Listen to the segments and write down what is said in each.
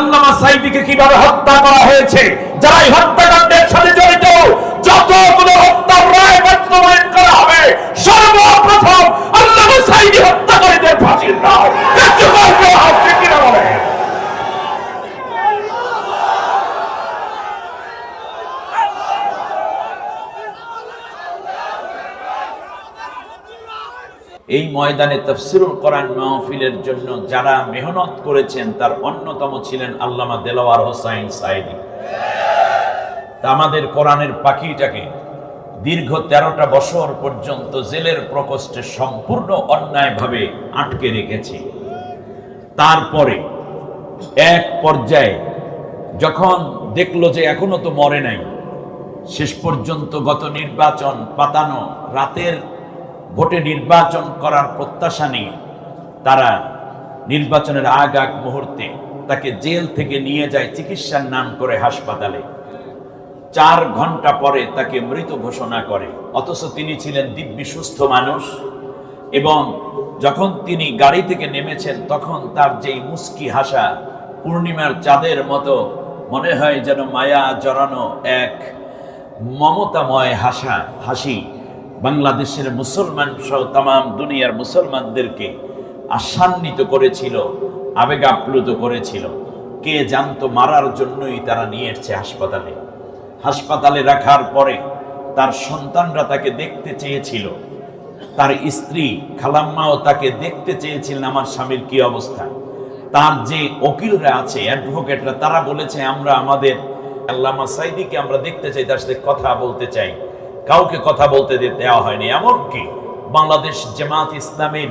আল্লামা সাইদিকে কীভাবে হত্যা করা হয়েছে যারা হত্যাকাণ্ডের সাথে জড়িত যতগুলো হত্যার রায় বাস্তবায়ন করা হবে সর্বপ্রথম আল্লামা সাইদি হত্যাকারীদের ফাঁসির রায় কার্যকর করা হবে কিনা বলে এই ময়দানে তফসিরুল কোরআন মাহফিলের জন্য যারা মেহনত করেছেন, তার অন্যতম ছিলেন আল্লামা দেলাওয়ার হোসাইন সাইদি আমাদের কোরআনের পাখিটাকে দীর্ঘ তেরোটা বছর পর্যন্ত জেলের প্রকোষ্ঠে সম্পূর্ণ অন্যায়ভাবে আটকে রেখেছে। তারপরে এক পর্যায়ে যখন দেখল যে এখনও তো মরে নাই, শেষ পর্যন্ত গত নির্বাচন পাতানো রাতের ভোটে নির্বাচন করার প্রত্যাশা নিয়ে তারা নির্বাচনের আগ আগ মুহূর্তে তাকে জেল থেকে নিয়ে যায় চিকিৎসার নাম করে হাসপাতালে। চার ঘণ্টা পরে তাকে মৃত ঘোষণা করে। অথচ তিনি ছিলেন দিব্যি সুস্থ মানুষ এবং যখন তিনি গাড়ি থেকে নেমেছেন তখন তার যেই মুস্কি হাসা পূর্ণিমার চাঁদের মতো মনে হয় যেন মায়া জড়ানো এক মমতাময় হাসা, হাসি। বাংলাদেশের মুসলমান সহ তাম দুনিয়ার মুসলমানদেরকে আশান্বিত করেছিল আবেগ আপ্লুত করেছিল। কে জানতো মারার জন্যই তারা নিয়ে এসছে হাসপাতালে? হাসপাতালে রাখার পরে তার সন্তানরা তাকে দেখতে চেয়েছিল। তার স্ত্রী খালাম্মাও তাকে দেখতে চেয়েছিলেন, আমার স্বামীর কি অবস্থা? তার যে ওকিলরা আছে, অ্যাডভোকেটরা, তারা বলেছে, আমরা আমাদের আল্লামা সাইদিকে আমরা দেখতে চাই, তার সাথে কথা বলতে চাই। কাউকে কথা বলতে দেওয়া হয়নি। এমনকি বাংলাদেশ জামাত ইসলামের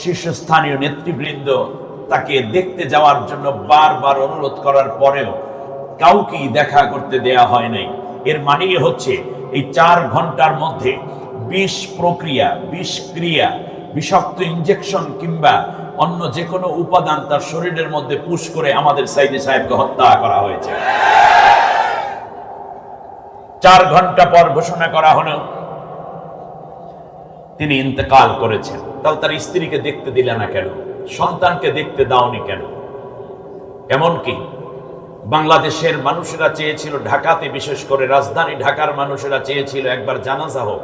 শীর্ষস্থানীয় নেতৃবৃন্দ তাকে দেখতে যাওয়ার জন্য বারবার অনুরোধ করার পরেও কাউকেই দেখা করতে দেয়া হয় নাই। এর মানেই হচ্ছে এই চার ঘণ্টার মধ্যে বিষ প্রক্রিয়া, বিষ ক্রিয়া, বিষাক্ত ইঞ্জেকশন কিংবা অন্য যে কোনো উপাদান তার শরীরের মধ্যে পুশ করে আমাদের সাইদি সাহেবকে হত্যা করা হয়েছে। চার ঘণ্টা পর ঘোষণা করা হলো। তিনি ইন্তেকাল করেছেন। তাহলে তার স্ত্রীকে দেখতে দিলে না কেন? সন্তানকে দেখতে দাওনি কেন? এমনকি বাংলাদেশের মানুষেরা চেয়েছিল ঢাকাতে, বিশেষ করে রাজধানী ঢাকার মানুষেরা চেয়েছিল একবার জানাজা হোক।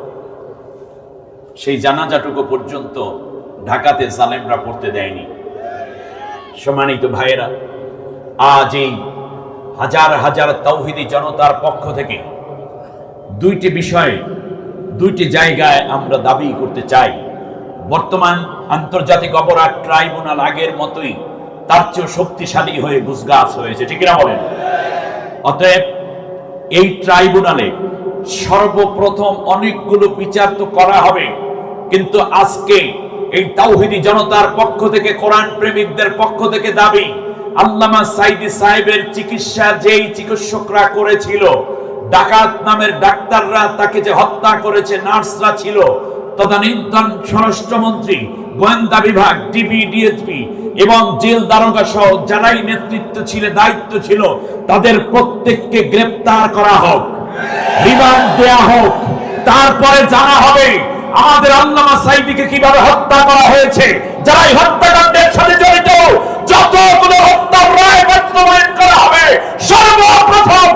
সেই জানাজাটুকু পর্যন্ত ঢাকাতে জালেমরা পড়তে দেয়নি। সম্মানিত ভাইয়েরা, আজ এই হাজার হাজার তৌহিদি জনতার পক্ষ থেকে দুইটি বিষয়ে, দুইটি জায়গায় আমরা দাবি করতে চাই। বর্তমান আন্তর্জাতিক অপরাধ ট্রাইব্যুনাল আগের মতোই তার চেয়েও শক্তিশালী হয়ে গুজগাছ হয়েছে। ঠিক না বলেন? অতএব এই ট্রাইব্যুনালে সর্বপ্রথম অনেকগুলো বিচার তো করা হবে, কিন্তু আজকে এই তাওহিদি জনতার পক্ষ থেকে, কোরআন প্রেমিকদের পক্ষ থেকে দাবি, আল্লামা সাইদি সাহেবের চিকিৎসা যেই চিকিৎসকরা করেছিল ডাকাত নামের ডাক্তাররা তাকে যে হত্যা করেছে, নার্সরা ছিল, তদানীন্তন স্বরাষ্ট্রমন্ত্রী, গোয়েন্দা বিভাগ, ডিবি, ডিএসপি এবং জেল দারোগা সহ যারাই নেতৃত্ব ছিল, দায়িত্ব ছিল, তাদের প্রত্যেককে গ্রেপ্তার করা হোক, রিমান্ড দেয়া হোক। তারপরে জানা হবে আমাদের আল্লামা সাইদিকে কীভাবে হত্যা করা হয়েছে। যারাই হত্যাকাণ্ডের সাথে জড়িত, যতগুলো হত্যার রায় বাস্তবায়ন করা হবে, সর্বপ্রথম